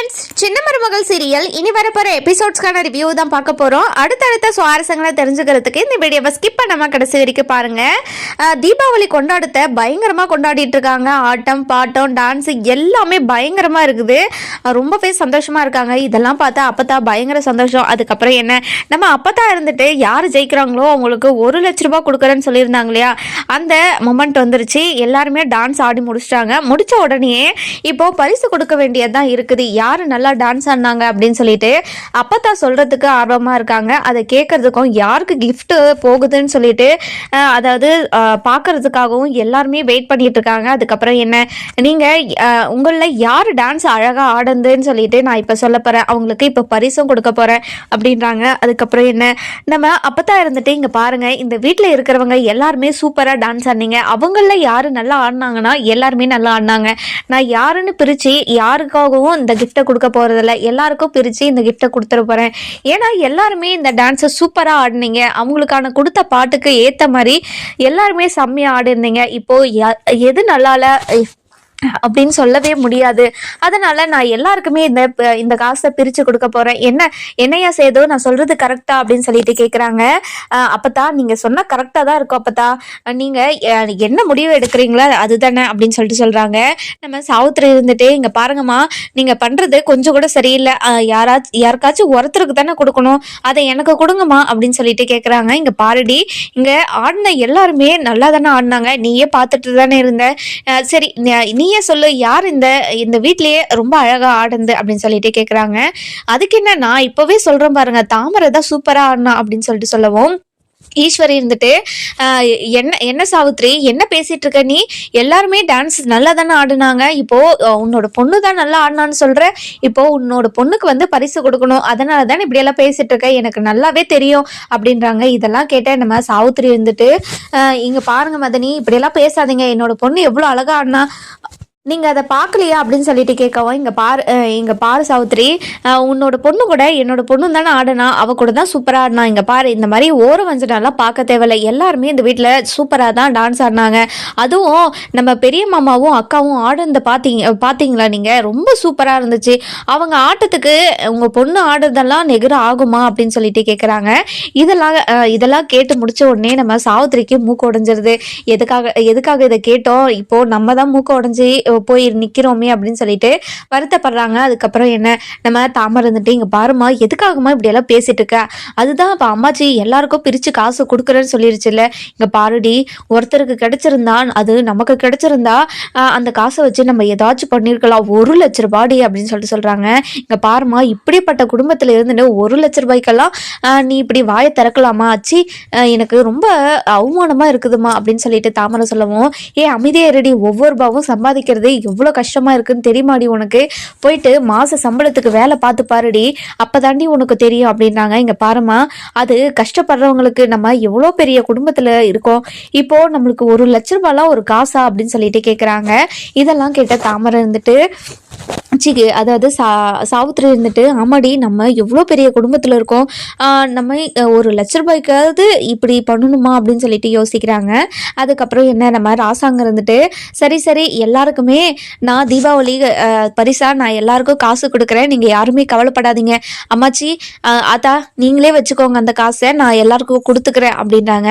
Friends சின்ன மருமகள் serial இனி வரப்போகிற எபிசோட்ஸ்க்கான ரிவ்யூ தான் பார்க்க போகிறோம் அடுத்தடுத்த சுவாரஸ்யங்களை தெரிஞ்சுக்கிறதுக்கு இந்த வீடியோவை ஸ்கிப் பண்ணாமல் கடைசி வரைக்கும் பாருங்கள் தீபாவளி கொண்டாடத்தை பயங்கரமாக கொண்டாடிட்டு இருக்காங்க. ஆட்டம் பாட்டம் டான்ஸ் எல்லாமே பயங்கரமாக இருக்குது. ரொம்பவே சந்தோஷமாக இருக்காங்க. இதெல்லாம் பார்த்தா அப்பத்தா பயங்கர சந்தோஷம். அதுக்கப்புறம் என்ன? நம்ம அப்பத்தா இருந்துட்டு யார் ஜெயிக்கிறாங்களோ அவங்களுக்கு ஒரு லட்ச ரூபா கொடுக்குறேன்னு சொல்லியிருந்தாங்க இல்லையா? அந்த மொமெண்ட் வந்துருச்சு. எல்லாருமே டான்ஸ் ஆடி முடிச்சிட்டாங்க. முடித்த உடனே இப்போது பரிசு கொடுக்க வேண்டியதுதான் இருக்குது. யார் யார் நல்லா டான்ஸ் ஆடினாங்க அப்படின்னு சொல்லிட்டு அப்பத்தா சொல்கிறதுக்கு ஆர்வமாக இருக்காங்க. அதை கேட்கறதுக்கும் யாருக்கு கிஃப்ட்டு போகுதுன்னு சொல்லிட்டு அதாவது பார்க்குறதுக்காகவும் பார்க்கறதுக்காகவும் எல்லாருமே வெயிட் பண்ணிட்டு இருக்காங்க. அதுக்கப்புறம் என்ன? நீங்கள் உங்களில் யார் டான்ஸ் அழகாக ஆடுதுன்னு சொல்லிட்டு நான் இப்போ சொல்ல போகிறேன் அவங்களுக்கு இப்போ பரிசும் கொடுக்க போகிறேன் அப்படின்றாங்க. அதுக்கப்புறம் என்ன? நம்ம அப்பத்தா இருந்துட்டு இங்கே பாருங்கள் இந்த வீட்டில் இருக்கிறவங்க எல்லாருமே சூப்பராக டான்ஸ் ஆடினீங்க. அவங்கள யார் நல்லா ஆடினாங்கன்னா எல்லாருமே நல்லா ஆடினாங்க. நான் யாருன்னு பிரித்து யாருக்காகவும் இந்த கிஃப்ட்டை கொடுக்க போகிறதில்ல எல்லாருக்கும் பிரித்து இந்த கிஃப்ட்டை கொடுத்துட போறேன். ஏன்னா எல்லாருமே இந்த டான்ஸை சூப்பராக ஆடினீங்க. அவங்களுக்கான கொடுத்த பாட்டுக்கு ஏற்ற மாதிரி எல்லாருமே செம்மையா ஆடிருந்தீங்க. இப்போ எது நல்லால அப்படின்னு சொல்லவே முடியாது. அதனால நான் எல்லாருக்குமே இந்த இந்த காசை பிரிச்சு கொடுக்க போறேன். என்ன என்னையா சேதோ நான் சொல்றது கரெக்டா அப்படின்னு சொல்லிட்டு கேக்குறாங்க. அஹ் அப்பத்தா நீங்க சொன்னா கரெக்டா தான் இருக்கும் அப்பத்தா. நீங்கள் நீங்க என்ன முடிவு எடுக்கிறீங்களோ அதுதானே அப்படின்னு சொல்லிட்டு சொல்றாங்க. நம்ம சாவுத்திரி இருந்துட்டு இங்க பாருங்கம்மா நீங்க பண்றது கொஞ்சம் கூட சரியில்லை. யாராச்சும் யாருக்காச்சும் ஒருத்தருக்கு தானே கொடுக்கணும். அதை எனக்கு கொடுங்கம்மா அப்படின்னு சொல்லிட்டு கேக்குறாங்க. இங்க பாருடி இங்க ஆடின எல்லாருமே நல்லா தானே ஆடினாங்க. நீயே பார்த்துட்டு தானே இருந்த. சரி நீ நீயே சொல்லு யார் இந்த இந்த வீட்லயே ரொம்ப அழகா ஆடுந்து அப்படின்னு சொல்லிட்டு கேக்குறாங்க. அதுக்கு என்ன நான் இப்பவே சொல்றேன் பாருங்க தாமரை தான் சூப்பரா ஆடினா அப்படின்னு சொல்லிட்டு சொல்லவும் ஈஸ்வரி இருந்துட்டு என்ன என்ன சாவித்ரி என்ன பேசிட்டு இருக்க நீ? எல்லாருமே டான்ஸ் நல்லா தானே ஆடுனாங்க. இப்போ உன்னோட பொண்ணு தான் நல்லா ஆடினான்னு சொல்ற. இப்போ உன்னோட பொண்ணுக்கு வந்து பரிசு கொடுக்கணும். அதனால தானே இப்படி எல்லாம் பேசிட்டு இருக்க. எனக்கு நல்லாவே தெரியும் அப்படின்றாங்க. இதெல்லாம் கேட்டேன் நம்ம சாவித்ரி இருந்துட்டு இங்க பாருங்க மதனி இப்படியெல்லாம் பேசாதீங்க. என்னோட பொண்ணு எவ்வளவு அழகா ஆடினா நீங்க அதை பார்க்கலையா அப்படின்னு சொல்லிட்டு கேட்கவும் இங்க பாரு அஹ் இங்க பாரு சாவித்ரி உன்னோட பொண்ணு கூட என்னோட பொண்ணு தானே ஆடினா அவ கூட தான் சூப்பரா ஆடினா. இங்க பாரு இந்த மாதிரி ஓரம் வஞ்சனாலாம் பார்க்க தேவையில்ல. எல்லாருமே இந்த வீட்டில் சூப்பரா தான் டான்ஸ் ஆடினாங்க. அதுவும் நம்ம பெரிய மாமாவும் அக்காவும் ஆடுனத பாத்தீங்க பாத்தீங்களா நீங்க? ரொம்ப சூப்பரா இருந்துச்சு. அவங்க ஆட்டத்துக்கு உங்க பொண்ணு ஆடுறதெல்லாம் நெகிர ஆகுமா அப்படின்னு சொல்லிட்டு கேட்குறாங்க இதெல்லாம் இதெல்லாம் கேட்டு முடிச்ச உடனே நம்ம சாவித்திரிக்கு மூக்கு உடஞ்சிருது. எதுக்காக எதுக்காக இதை கேட்டோம்? இப்போ நம்ம தான் மூக்கு உடஞ்சி போய் நிற்கிறோமே அப்படின்னு சொல்லிட்டு வருத்தப்படுறாங்க. அதுக்கப்புறம் என்ன? நம்ம தாமரை இருந்துட்டு இங்கே பாருமா எதுக்காகமா இப்படியெல்லாம் பேசிட்டு இருக்க? அதுதான் இப்போ அம்மாச்சி எல்லாருக்கும் பிரித்து காசு கொடுக்குறேன்னு சொல்லிருச்சுல்ல. இங்கே பாருடி ஒருத்தருக்கு கிடச்சிருந்தான் அது நமக்கு கிடைச்சிருந்தா அந்த காசை வச்சு நம்ம ஏதாச்சும் பண்ணியிருக்கலாம் ஒரு லட்ச ரூபாடி அப்படின்னு சொல்லிட்டு சொல்கிறாங்க இங்கே பாருமா இப்படிப்பட்ட குடும்பத்தில் இருந்துட்டு ஒரு லட்ச ரூபாய்க்கெல்லாம் நீ இப்படி வாயை திறக்கலாமா? ஆச்சு எனக்கு ரொம்ப அவமானமாக இருக்குதுமா அப்படின்னு சொல்லிட்டு தாமரை சொல்லவும் ஏ அமைதியாக ரெடி ஒவ்வொரு ரூபாவும் சம்பாதிக்கிறது அது எவ்வளோ கஷ்டமாக இருக்குன்னு தெரியுமாடி உனக்கு? போயிட்டு மாத சம்பளத்துக்கு வேலை பார்த்து பாருடி. அப்பதாண்டி உனக்கு தெரியும் அப்படின்னாங்க. இங்கே பாருமா அது கஷ்டப்படுறவங்களுக்கு நம்ம எவ்வளோ பெரிய குடும்பத்தில் இருக்கோம். இப்போது நம்மளுக்கு ஒரு லட்ச ரூபாலாம் ஒரு காசா அப்படின்னு சொல்லிட்டு கேட்குறாங்க இதெல்லாம் கேட்ட தாமரை இருந்துட்டு சிக்கு அதாவது சா சாவித்திரி இருந்துட்டு ஆமாடி நம்ம எவ்வளோ பெரிய குடும்பத்தில் இருக்கோம். நம்ம ஒரு லட்ச ரூபாய்க்காவது இப்படி பண்ணணுமா அப்படின்னு சொல்லிட்டு யோசிக்கிறாங்க. அதுக்கப்புறம் என்ன நம்ம ராசாங்க இருந்துட்டு சரி சரி எல்லாருக்குமே நான் தீபாவளி பரிசாக நான் எல்லாருக்கும் காசு கொடுக்குறேன். நீங்கள் யாருமே கவலைப்படாதீங்க. அம்மாச்சி ஆத்தா நீங்களே வச்சுக்கோங்க அந்த காசை நான் எல்லாருக்கும் கொடுத்துக்கிறேன் அப்படின்றாங்க.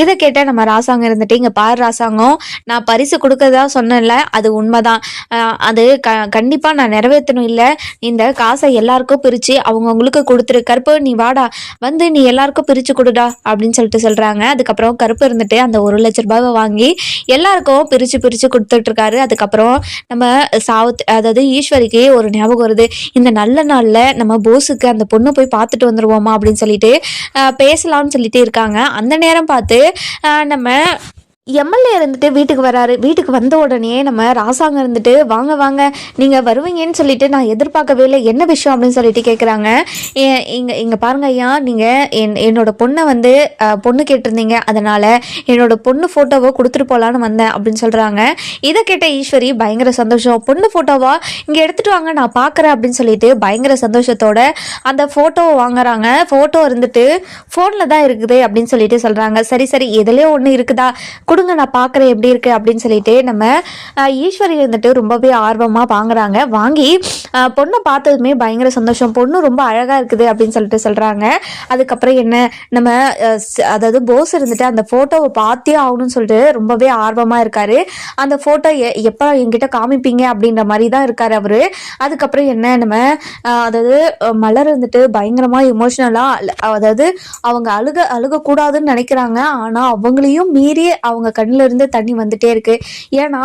இதை கேட்ட நம்ம ராசாங்க இருந்துட்டு இங்கே பார் ராசாங்கம் நான் பரிசு கொடுக்கறதா சொன்னேன்ல அது உண்மைதான். அது க கண்டிப்பாக நான் நிறைவேற்றணும் இல்லை. இந்த காசை எல்லாருக்கும் பிரித்து அவங்கவுங்களுக்கு கொடுத்துரு. கருப்பு நீ வாடா. வந்து நீ எல்லாருக்கும் பிரித்து கொடுடா அப்படின்னு சொல்லிட்டு சொல்கிறாங்க அதுக்கப்புறம் கருப்பு இருந்துட்டு அந்த ஒரு லட்ச ரூபாவை வாங்கி எல்லாருக்கும் பிரித்து பிரித்து கொடுத்துட்ருக்காரு. அதுக்கப்புறம் நம்ம சாவுத் அதாவது ஈஸ்வரிக்கு ஒரு ஞாபகம் வருது. இந்த நல்ல நாளில் நம்ம போஸுக்கு அந்த பொண்ணை போய் பார்த்துட்டு வந்துடுவோமா அப்படின்னு சொல்லிட்டு பேசலாம்னு சொல்லிட்டு இருக்காங்க. அந்த நேரம் பார்த்து நம்ம எம்எல்ஏ இருந்துட்டு வீட்டுக்கு வராரு. வீட்டுக்கு வந்த உடனே நம்ம ராசாங்க இருந்துட்டு வாங்க வாங்க நீங்கள் வருவீங்கன்னு சொல்லிட்டு நான் எதிர்பார்க்கவே இல்லை. என்ன விஷயம் அப்படின்னு சொல்லிட்டு கேட்குறாங்க இங்கே இங்கே பாருங்க ஐயா நீங்கள் என் என்னோட பொண்ணை வந்து பொண்ணு கேட்டிருந்தீங்க. அதனால் என்னோட பொண்ணு ஃபோட்டோவை கொடுத்துட்டு போகலான்னு வந்தேன் அப்படின்னு சொல்கிறாங்க இதை கேட்ட ஈஸ்வரி பயங்கர சந்தோஷம். பொண்ணு ஃபோட்டோவா இங்கே எடுத்துகிட்டு வாங்க நான் பார்க்குறேன் அப்படின்னு சொல்லிட்டு பயங்கர சந்தோஷத்தோட அந்த ஃபோட்டோவை வாங்குறாங்க. ஃபோட்டோ இருந்துட்டு ஃபோனில் தான் இருக்குது அப்படின்னு சொல்லிட்டு சொல்கிறாங்க சரி சரி எதுலேயோ ஒன்று இருக்குதா? கொடு கொடுங்க நான் பார்க்குறேன் எப்படி இருக்கு அப்படின்னு சொல்லிட்டு நம்ம ஈஸ்வரி இருந்துட்டு ரொம்பவே ஆர்வமாக வாங்குறாங்க. வாங்கி பொண்ணை பார்த்ததுமே பயங்கர சந்தோஷம். பொண்ணு ரொம்ப அழகாக இருக்குது அப்படின்னு சொல்லிட்டு சொல்கிறாங்க அதுக்கப்புறம் என்ன நம்ம அதாவது போஸ் இருந்துட்டு அந்த ஃபோட்டோவை பார்த்தே ஆகணும்னு சொல்லிட்டு ரொம்பவே ஆர்வமாக இருக்காரு. அந்த ஃபோட்டோ எப்போ என்கிட்ட காமிப்பீங்க அப்படின்ற மாதிரி தான் இருக்காரு அவரு. அதுக்கப்புறம் என்ன நம்ம அதாவது மலர் வந்துட்டு பயங்கரமாக இமோஷ்னலாக அதாவது அவங்க அழுக அழுகக்கூடாதுன்னு நினைக்கிறாங்க. ஆனால் அவங்களையும் மீறி அவங்க கண்ணுல இருந்து தண்ணி வந்துட்டே இருக்கு. ஏன்னா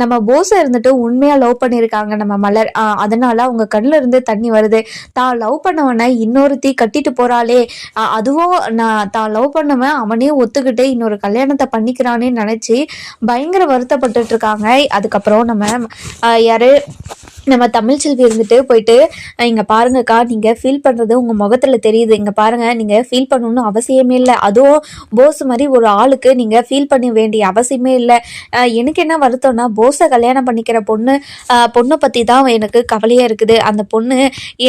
நம்ம போஸை இருந்துட்டு உண்மையாக லவ் பண்ணியிருக்காங்க நம்ம மலர். அதனால அதனால அவங்க கண்ணுல இருந்து தண்ணி வருது. தான் லவ் பண்ணவனை இன்னொருத்தி கட்டிட்டு போறாளே. அஹ் அதுவும் நான் தான் லவ் பண்ணவன் அவனே ஒத்துக்கிட்டு இன்னொரு கல்யாணத்தை பண்ணிக்கிறானே நினைச்சு பயங்கர வருத்தப்பட்டுட்டு இருக்காங்க. அதுக்கப்புறம் நம்ம அஹ், யாரு நம்ம தமிழ்ச்செல்வி இருந்துட்டு போயிட்டு இங்கே பாருங்கக்கா நீங்கள் ஃபீல் பண்ணுறது உங்கள் முகத்தில் தெரியுது. இங்கே பாருங்கள் நீங்கள் ஃபீல் பண்ணணும்னு அவசியமே இல்லை. அதுவும் போஸ் மாதிரி ஒரு ஆளுக்கு நீங்கள் ஃபீல் பண்ண வேண்டிய அவசியமே இல்லை. எனக்கு என்ன வருத்தம்னா போஸை கல்யாணம் பண்ணிக்கிற பொண்ணு பொண்ணை பற்றி தான் எனக்கு கவலையாக இருக்குது. அந்த பொண்ணு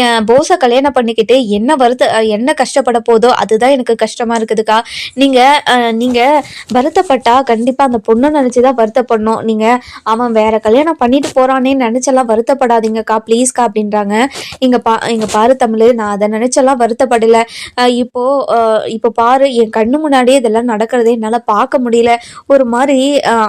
என் போஸை கல்யாணம் பண்ணிக்கிட்டு என்ன வருத்த என்ன கஷ்டப்பட போதோ அதுதான் எனக்கு கஷ்டமாக இருக்குதுக்கா. நீங்கள் நீங்கள் வருத்தப்பட்டால் கண்டிப்பாக அந்த பொண்ணை நினச்சி தான் வருத்தப்படணும். நீங்கள் அவன் வேறு கல்யாணம் பண்ணிட்டு நினச்சலாம் வருத்தப்பட வருத்தப்படாதீங்கக்கா ப்ளீஸ்க்கா அப்படின்றாங்க. இங்கே பா இங்கே பாரு தமிழ் நான் அதை நினச்செல்லாம் வருத்தப்படல. இப்போ இப்போ பாரு என் கண்ணு முன்னாடியே இதெல்லாம் நடக்கிறதே என்னால் பார்க்க முடியல. ஒரு மாதிரி